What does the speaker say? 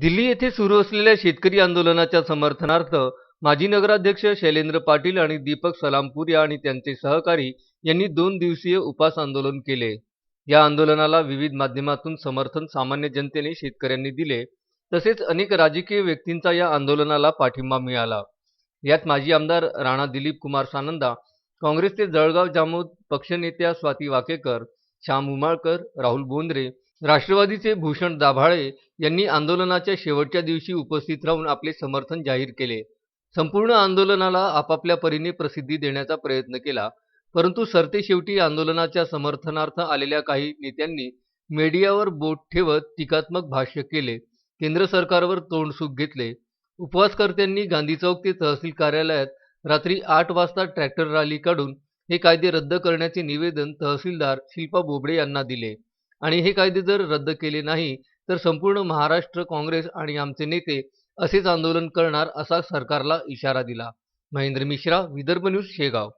दिल्ली येथे सुरू असलेल्या शेतकरी आंदोलनाच्या समर्थनार्थ माजी नगराध्यक्ष शैलेंद्र पाटील आणि दीपक सलामपुरिया आणि त्यांचे सहकारी यांनी दोन दिवसीय उपास आंदोलन केले. या आंदोलनाला विविध माध्यमातून समर्थन सामान्य जनतेने शेतकऱ्यांनी दिले. तसेच अनेक राजकीय व्यक्तींचा या आंदोलनाला पाठिंबा मिळाला. यात माजी आमदार राणा दिलीप कुमार सानंदा काँग्रेसचे जळगाव जामोद पक्षनेत्या स्वाती वाकेकर श्याम उमाळकर राहुल बोंद्रे राष्ट्रवादीचे भूषण दाभाळे यांनी आंदोलनाच्या शेवटच्या दिवशी उपस्थित राहून आपले समर्थन जाहीर केले. संपूर्ण आंदोलनाला आपापल्या परीने प्रसिद्धी देण्याचा प्रयत्न केला परंतु सरतेशेवटी आंदोलनाच्या समर्थनार्थ आलेल्या काही नेत्यांनी मीडियावर बोट ठेवत टीकात्मक भाष्य केले. केंद्र सरकारवर तोंडसुख घेतले. उपवासकर्त्यांनी गांधी चौक ते तहसील कार्यालयात रात्री आठ वाजता ट्रॅक्टर रॅली काढून हे कायदे रद्द करण्याचे निवेदन तहसीलदार शिल्पा बोबडे यांना दिले. आणि हे कायदे जर रद्द केले नाही तर संपूर्ण महाराष्ट्र काँग्रेस आणि आमचे नेते असेच आंदोलन करणार असा सरकारला इशारा दिला. महेंद्र मिश्रा विदर्भ न्यूज शेगाव.